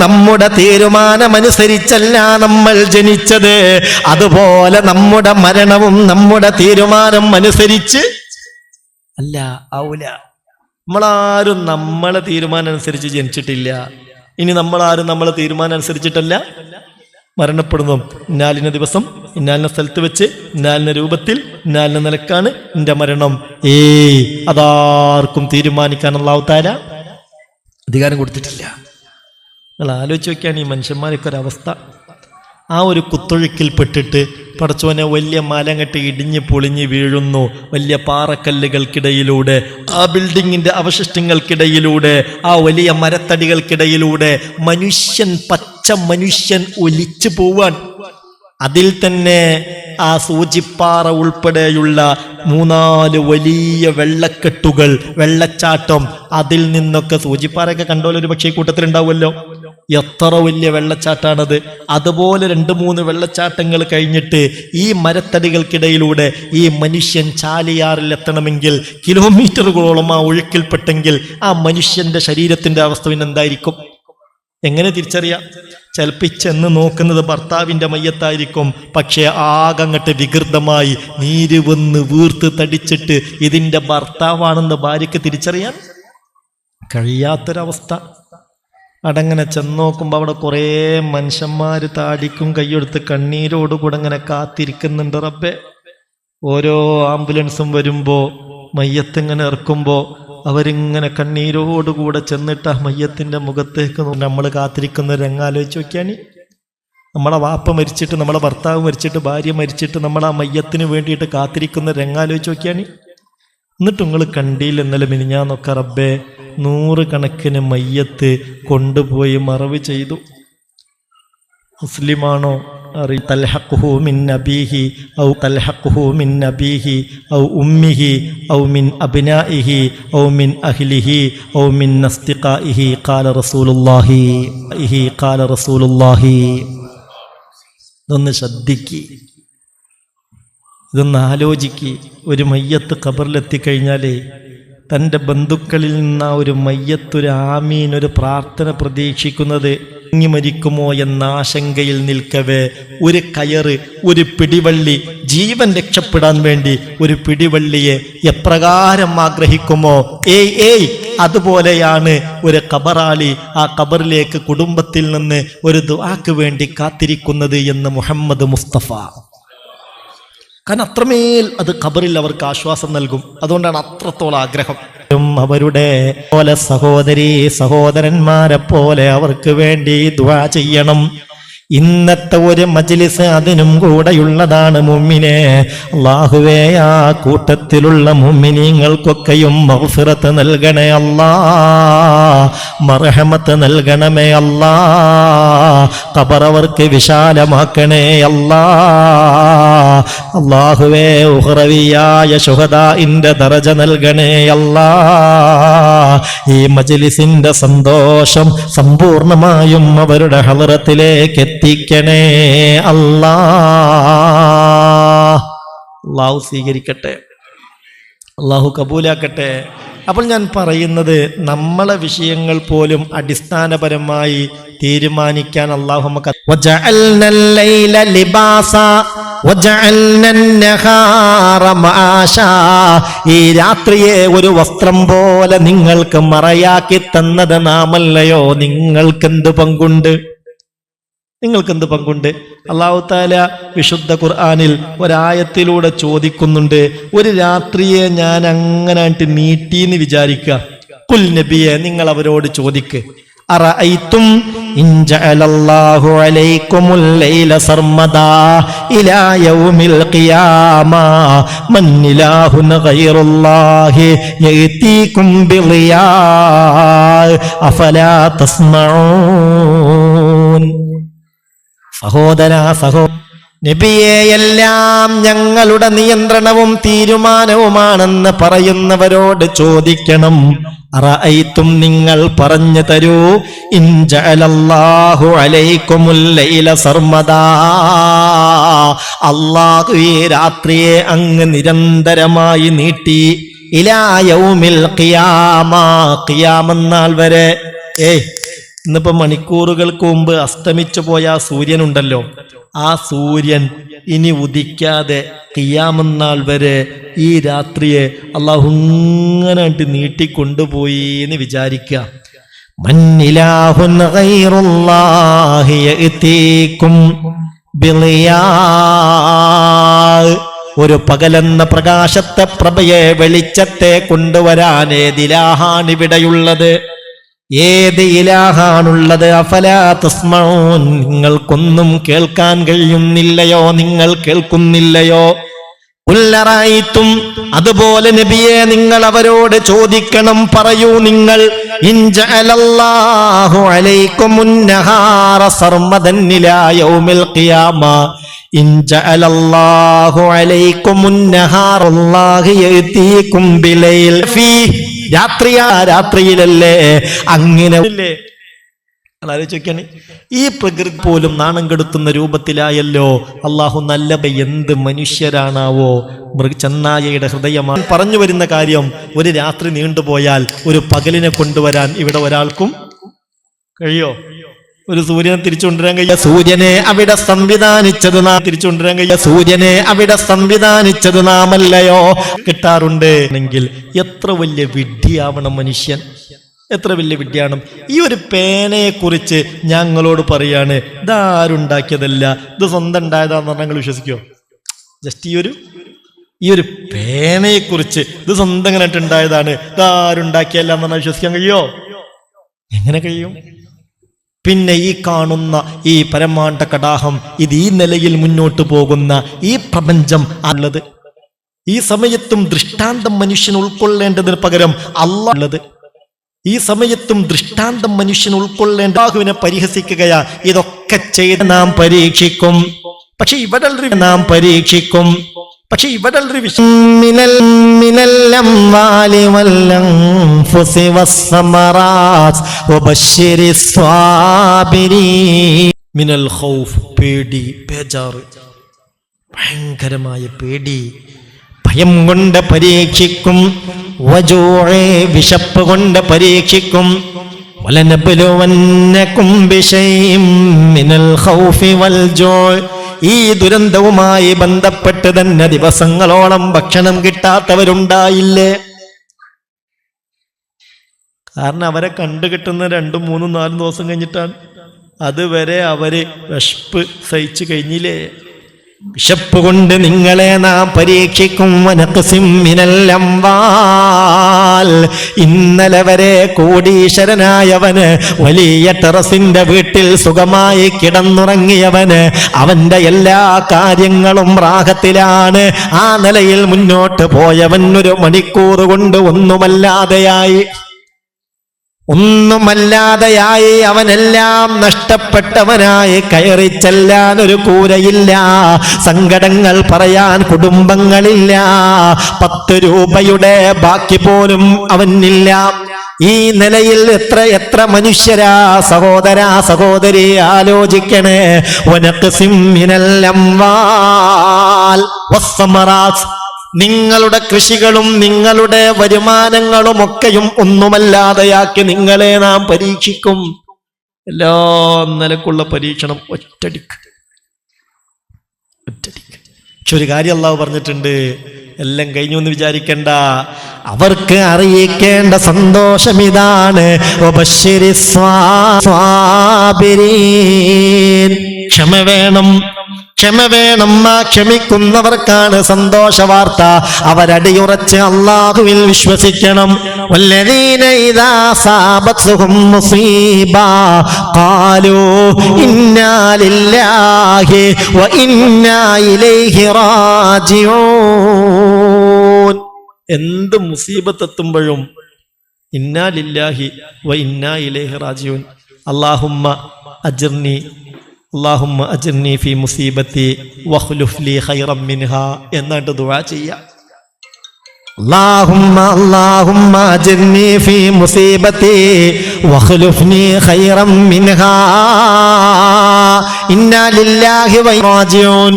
നമ്മുടെ തീരുമാനമനുസരിച്ചല്ല നമ്മൾ ജനിച്ചത്. അതുപോലെ നമ്മുടെ മരണവും നമ്മുടെ തീരുമാനം അനുസരിച്ച് അല്ല ആവൂല. നമ്മളാരും നമ്മളെ തീരുമാനം അനുസരിച്ച് ജനിച്ചിട്ടില്ല. ഇനി നമ്മളാരും നമ്മളെ തീരുമാനം അനുസരിച്ചിട്ടല്ല മരണപ്പെടുന്നു. ഇന്നാലിന ദിവസം ഇന്നാലിന സ്ഥലത്ത് വെച്ച് ഇന്നാലിന രൂപത്തിൽ ഇന്നാലിന നിലക്കാണ് എന്റെ മരണം. ഏയ് അതാർക്കും തീരുമാനിക്കാൻ അള്ളാഹുത്താര അധികാരം കൊടുത്തിട്ടില്ല. നിങ്ങൾ ആലോചിച്ച് നോക്കിയാണ് ഈ മനുഷ്യന്മാരൊക്കെ ഒരവസ്ഥ ആ ഒരു കുത്തൊഴുക്കിൽ പെട്ടിട്ട് പടച്ചോനെ വലിയ മലങ്ങട്ട് ഇടിഞ്ഞ് പൊളിഞ്ഞ് വീഴുന്നു. വലിയ പാറക്കല്ലുകൾക്കിടയിലൂടെ ആ ബിൽഡിങ്ങിന്റെ അവശിഷ്ടങ്ങൾക്കിടയിലൂടെ ആ വലിയ മരത്തടികൾക്കിടയിലൂടെ മനുഷ്യൻ പച്ച മനുഷ്യൻ ഒലിച്ചു പോവാൻ. അതിൽ തന്നെ ആ സൂചിപ്പാറ ഉൾപ്പെടെയുള്ള മൂന്നാൽ വലിയ വെള്ളക്കെട്ടുകൾ വെള്ളച്ചാട്ടം അതിൽ നിന്നൊക്കെ സൂചിപ്പാറയൊക്കെ കണ്ടോലൊരു പക്ഷേ കൂട്ടത്തിലുണ്ടാവുമല്ലോ. എത്ര വലിയ വെള്ളച്ചാട്ടാണത്? അതുപോലെ രണ്ട് മൂന്ന് വെള്ളച്ചാട്ടങ്ങൾ കഴിഞ്ഞിട്ട് ഈ മരത്തടികൾക്കിടയിലൂടെ ഈ മനുഷ്യൻ ചാലിയാറിൽ എത്തണമെങ്കിൽ കിലോമീറ്ററുകളോളം ആ ഒഴുക്കിൽപ്പെട്ടെങ്കിൽ ആ മനുഷ്യന്റെ ശരീരത്തിന്റെ അവസ്ഥ പിന്നെ എന്തായിരിക്കും? എങ്ങനെ തിരിച്ചറിയാം? ചിലപ്പോൾ നോക്കുന്നത് ഭർത്താവിന്റെ മയ്യത്തായിരിക്കും പക്ഷേ ആകങ്ങട്ട് വികൃതമായി നീര് വന്ന് വീർത്ത് തടിച്ചിട്ട് ഇതിന്റെ ഭർത്താവാണെന്ന് ഭാര്യയ്ക്ക് തിരിച്ചറിയാൻ കഴിയാത്തൊരവസ്ഥ. അടങ്ങനെ ചെന്ന് നോക്കുമ്പോൾ അവിടെ കുറേ മനുഷ്യന്മാർ താടിക്കും കൈയെടുത്ത് കണ്ണീരോടുകൂടെ അങ്ങനെ കാത്തിരിക്കുന്നുണ്ട് റബ്ബെ. ഓരോ ആംബുലൻസും വരുമ്പോൾ മയ്യത്തിങ്ങനെ ഇറക്കുമ്പോൾ അവരിങ്ങനെ കണ്ണീരോടുകൂടെ ചെന്നിട്ട് ആ മയ്യത്തിന്റെ മുഖത്തേക്ക് നമ്മൾ കാത്തിരിക്കുന്ന രംഗാലോചിച്ച് നോക്കിയാണ് നമ്മളെ വാപ്പ മരിച്ചിട്ട് നമ്മളെ ഭർത്താവ് മരിച്ചിട്ട് ഭാര്യ മരിച്ചിട്ട് നമ്മൾ ആ മയ്യത്തിന് വേണ്ടിയിട്ട് കാത്തിരിക്കുന്ന രംഗാലോചിച്ച് നോക്കിയാണ് എന്നിട്ട് നിങ്ങൾ കണ്ടില്ല ഇന്നലെ മിനിഞ്ഞാന്നൊക്കെ റബ്ബേ നൂറ് കണക്കിന് മയ്യത്ത് കൊണ്ടുപോയി മറവ് ചെയ്തു. മുസ്ലിമാണോ? അറി തൽഹഖുഹു മിൻ നബീഹി ഔ തൽഹഖുഹു മിൻ നബീഹി ഔ ഉമ്മിഹി ഔ മിൻ അബ്നാഇഹി ഔ മിൻ അഹ്ലിഹി ഔ മിൻ നസ്തിഖാഇഹി ഖാല റസൂലുള്ളാഹി ഇഹി ഖാല റസൂലുള്ളാഹി. ഇതൊന്ന് ശ്രദ്ധിക്ക്. ഇതൊന്ന് ആലോചിക്ക്. ഒരു മയ്യത്ത് ഖബറിലെത്തിക്കഴിഞ്ഞാലേ തന്റെ ബന്ധുക്കളിൽ നിന്ന് ആ ഒരു മയ്യത്തൊരു ആമീൻ ഒരു പ്രാർത്ഥന പ്രതീക്ഷിക്കുന്നത് ഇങ്ങി മരിക്കുമോ എന്ന ആശങ്കയിൽ നിൽക്കവേ. ഒരു കയറ് ഒരു പിടിവള്ളി ജീവൻ രക്ഷപ്പെടാൻ വേണ്ടി ഒരു പിടിവള്ളിയെ എപ്രകാരം ആഗ്രഹിക്കുമോ? ഏയ് ഏയ് അതുപോലെയാണ് ഒരു കബറാളി ആ കബറിലേക്ക് കുടുംബത്തിൽ നിന്ന് ഒരു ദുആക്ക് വേണ്ടി കാത്തിരിക്കുന്നത് എന്ന് മുഹമ്മദ് മുസ്തഫ. കാരണം അത്രമേൽ അത് ഖബറിൽ അവർക്ക് ആശ്വാസം നൽകും. അതുകൊണ്ടാണ് അത്രത്തോളം ആഗ്രഹം അവരുടെ പോലെ സഹോദരി സഹോദരന്മാരെ പോലെ അവർക്ക് വേണ്ടി ദുആ ചെയ്യണം. ഇന്നത്തെ ഒരു മജ്ലിസ് അതിനും കൂടെയുള്ളതാണ് മുമ്മിനെ. അള്ളാഹുവേ ആ കൂട്ടത്തിലുള്ള മുമ്മിനീങ്ങൾക്കൊക്കെയും മഹഫിറത്ത് നൽകണേ അല്ലാ. മർഹമത്ത് നൽകണമേ അല്ലാ. കബറവർക്ക് വിശാലമാക്കണേ അല്ലാ. അള്ളാഹുവേ ഉഹ്റവിയായ ശുഹദാഇന്റെ ദറജ നൽകണേ അല്ലാ. ഈ മജ്ലിസിന്റെ സന്തോഷം സമ്പൂർണമായും അവരുടെ ഹലറത്തിലേക്ക് എത്തിക്കണേ അള്ളാഹു സ്വീകരിക്കട്ടെ. അള്ളാഹു കബൂലാക്കട്ടെ. അപ്പോൾ ഞാൻ പറയുന്നത് നമ്മളെ വിഷയങ്ങൾ പോലും അടിസ്ഥാനപരമായി തീരുമാനിക്കാൻ അള്ളാഹു നമുക്ക് ഈ രാത്രിയെ ഒരു വസ്ത്രം പോലെ നിങ്ങൾക്ക് മറയാക്കി തന്നത് നാമല്ലയോ? നിങ്ങൾക്കെന്ത് പങ്കുണ്ട്? നിങ്ങൾക്ക് എന്ത് പങ്കുണ്ട്? അള്ളാഹു താല വിശുദ്ധ ഖുർആാനിൽ ഒരായത്തിലൂടെ ചോദിക്കുന്നുണ്ട് ഒരു രാത്രിയെ ഞാൻ അങ്ങനായിട്ട് നീട്ടിന്ന് വിചാരിക്കുക കുൽ നബിയെ നിങ്ങൾ അവരോട് ചോദിക്ക്. അറഅയ്തും ഇൻ ജഅലല്ലാഹു ലൈല സർമദാ ഇലാ യൗമിൽ ഖിയാമ മൻ അഫലാ സഹോദര സഹോ. നബിയെ എല്ലാം ഞങ്ങളുടെ നിയന്ത്രണവും തീരുമാനവുമാണെന്ന് പറയുന്നവരോട് ചോദിക്കണം. അറയിത്തും നിങ്ങൾ പറഞ്ഞു തരൂ. ഇൻജഅലല്ലാഹു അലൈക്കുമുൽ ലൈല സർമദാ. അല്ലാഹു ഈ രാത്രിയെ അങ്ങ് നിരന്തരമായി നീട്ടി. ഇലാ യൗമിൽ ഖിയാമ. വരെ. ഏയ്. ഇന്നിപ്പോ മണിക്കൂറുകൾക്ക് മുമ്പ് അസ്തമിച്ചു പോയ ആ സൂര്യനുണ്ടല്ലോ. ആ സൂര്യൻ ഇനി ഉദിക്കാതെ കിയാമെന്നാൾ വരെ ഈ രാത്രിയെ അള്ളാഹു ഇങ്ങനെ നീട്ടിക്കൊണ്ടുപോയി എന്ന് വിചാരിക്കുക. മന്നിലാഹുൻ ഒരു പകലെന്ന പ്രകാശത്തെ പ്രഭയെ വെളിച്ചത്തെ കൊണ്ടുവരാൻ ഏതിലാഹാണിവിടെയുള്ളത് ഏത് ഇലാഹാണുള്ളത്? അഫലാ തസ്മഊൻ. നിങ്ങൾക്കൊന്നും കേൾക്കാൻ കഴിയുന്നില്ലയോ? നിങ്ങൾ കേൾക്കുന്നില്ലയോ? ഉല്ലറായിത്തും അതുപോലെ നബിയെ നിങ്ങൾ അവരോട് ചോദിക്കണം. പറയൂ നിങ്ങൾ ഇൻജഅലല്ലാഹു അലൈക്കുമുന്നഹാറ സർമദൻ ഇലാ യൗമിൽ ഖിയാമ. ഇൻജഅലല്ലാഹു അലൈക്കുമുന്നഹാറ അല്ലാഹു യഅതീകും ബിലൈൽ ഫീ രാത്രിയാ രാത്രിയിലല്ലേ? അങ്ങനെ ഈ പ്രകൃതി പോലും നാണം കെടുത്തുന്ന രൂപത്തിലായല്ലോ. അള്ളാഹു നല്ല എന്ത് മനുഷ്യരാണാവോ. മൃഗ ചെന്നായയുടെ ഹൃദയമാണ് പറഞ്ഞു വരുന്ന കാര്യം ഒരു രാത്രി നീണ്ടുപോയാൽ ഒരു പകലിനെ കൊണ്ടുവരാൻ ഇവിടെ ഒരാൾക്കും കഴിയോ? ഒരു സൂര്യനെ തിരിച്ചുകൊണ്ടുവരാൻ കഴിയ സൂര്യനെ അവിടെ സംവിധാനിച്ചത് നാം തിരിച്ചുകൊണ്ടുവരാൻ കഴിയ സൂര്യനെ അവിടെ സംവിധാനിച്ചത് നാമല്ലയോ? കിട്ടാറുണ്ട്. എങ്കിൽ എത്ര വലിയ വിഡ്ഢിയാവണം മനുഷ്യൻ? എത്ര വലിയ വിഡ്ഢിയാണ്? ഈ ഒരു പേനയെ കുറിച്ച് ഞങ്ങളോട് പറയാണ്. ഇതാരുണ്ടാക്കിയതല്ല ഇത് സ്വന്തം ഉണ്ടായതാന്ന് പറഞ്ഞാൽ നിങ്ങൾ വിശ്വസിക്കോ? ജസ്റ്റ് ഈ ഒരു ഈ ഒരു പേനയെ കുറിച്ച് ഇത് സ്വന്തം ഇങ്ങനെ ഉണ്ടായതാണ് ഇതാരുണ്ടാക്കിയല്ല എന്ന് പറഞ്ഞാൽ വിശ്വസിക്കാൻ കഴിയോ? എങ്ങനെ കഴിയും? പിന്നെ ഈ കാണുന്ന ഈ പരമാണ്ട കടാഹം ഇത് ഈ നിലയിൽ മുന്നോട്ട് പോകുന്ന ഈ പ്രപഞ്ചം അല്ലത് ഈ സമയത്തും ദൃഷ്ടാന്തം മനുഷ്യൻ ഉൾക്കൊള്ളേണ്ടതിന് പകരം അള്ളാഹുള്ളത് ഈ സമയത്തും ദൃഷ്ടാന്തം മനുഷ്യൻ ഉൾക്കൊള്ളേണ്ട ബാഹുവിനെ പരിഹസിക്കുകയാ. ഇതൊക്കെ ചെയ്ത് നാം പരീക്ഷിക്കും. പക്ഷെ ഇവിടെ നാം പരീക്ഷിക്കും. പക്ഷെ ഇവിടെ മിനൽ മിനല്ലം വാലി വല്ലം ഫുസി വസ്സമറാസ് വബശ്ശിരി സ്വാബിരി. മിനൽ ഖൗഫ് പേടി ബേജാറ് ഭയങ്കരമായ പേടി. ഭയം കൊണ്ട് പരീക്ഷിക്കും വജൂഴെ വിശപ്പ് കൊണ്ട് പരീക്ഷിക്കും. വലനബലുവന്നക്കും ബിശൈഇം മിനൽ ഖൗഫി വൽ ജൂഅ് ഈ ദുരന്തവുമായി ബന്ധപ്പെട്ട് തന്നെ ദിവസങ്ങളോളം ഭക്ഷണം കിട്ടാത്തവരുണ്ടായില്ലേ? കാരണം അവരെ കണ്ടു കിട്ടുന്ന രണ്ടും മൂന്നും നാലും ദിവസം കഴിഞ്ഞിട്ടാണ്. അതുവരെ അവർ വിശപ്പ് സഹിച്ചു കഴിഞ്ഞില്ലേ? വിശപ്പ് കൊണ്ട് നിങ്ങളെ നാം പരീക്ഷിക്കും. ഇന്നലെ വരെ കോടീശ്വരനായവന് വലിയ ടെറസിന്റെ വീട്ടിൽ സുഖമായി കിടന്നുറങ്ങിയവന് അവന്റെ എല്ലാ കാര്യങ്ങളും റാഹത്തിലാണ്. ആ നിലയിൽ മുന്നോട്ട് പോയവൻ ഒരു മണിക്കൂർ കൊണ്ട് ഒന്നുമല്ലാതെയായി. ഒന്നുമല്ലാതെയായി അവനെല്ലാം നഷ്ടപ്പെട്ടവനായി കയറി ചെല്ലാൻ ഒരു കൂരയില്ല. സങ്കടങ്ങൾ പറയാൻ കുടുംബങ്ങളില്ല. പത്ത് രൂപയുടെ ബാക്കി പോലും അവനില്ല. ഈ നിലയിൽ എത്ര എത്ര മനുഷ്യരാ സഹോദരാ സഹോദരി ആലോചിക്കണേ. ഒനക്ക് അംവാൽ വസ്സമറാത്ത് നിങ്ങളുടെ കൃഷികളും നിങ്ങളുടെ വരുമാനങ്ങളും ഒക്കെയും ഒന്നുമല്ലാതെയാക്കി നിങ്ങളെ നാം പരീക്ഷിക്കും. എല്ലാ നിലക്കുള്ള പരീക്ഷണം ഒറ്റടിക്ക്. ഒറ്റടിക്ക്. പക്ഷെ ഒരു കാര്യം അള്ളാഹു പറഞ്ഞിട്ടുണ്ട്. എല്ലാം കഴിഞ്ഞു എന്ന് വിചാരിക്കണ്ട. അവർക്ക് അറിയിക്കേണ്ട സന്തോഷം ഇതാണ്. ക്ഷമ വേണം. ക്ഷമ വേണം ആ ക്ഷമിക്കുന്നവർക്കാണ് സന്തോഷ വാർത്ത അവരടിയുറച്ച് അള്ളാഹുവിൽ വിശ്വസിക്കണം. എന്ത് മുസീബത്ത് എത്തുമ്പോഴും ഇന്നാലില്ലാഹി വ ഇന്നാ ഇലേഹി റാജിഊൻ. അള്ളാഹുമ്മ അജിർനി അള്ളാഹുമ്മ അജിർനി ഫി മുസീബത്തി വഖ്ലുഫ് ലി ഖൈറം മിൻഹ എന്നിട്ട് ദുആ ചെയ്യാം اللهم اللهم اجرني في مصيبتي واخلفني خيرا منها انا لله وإنا راجعون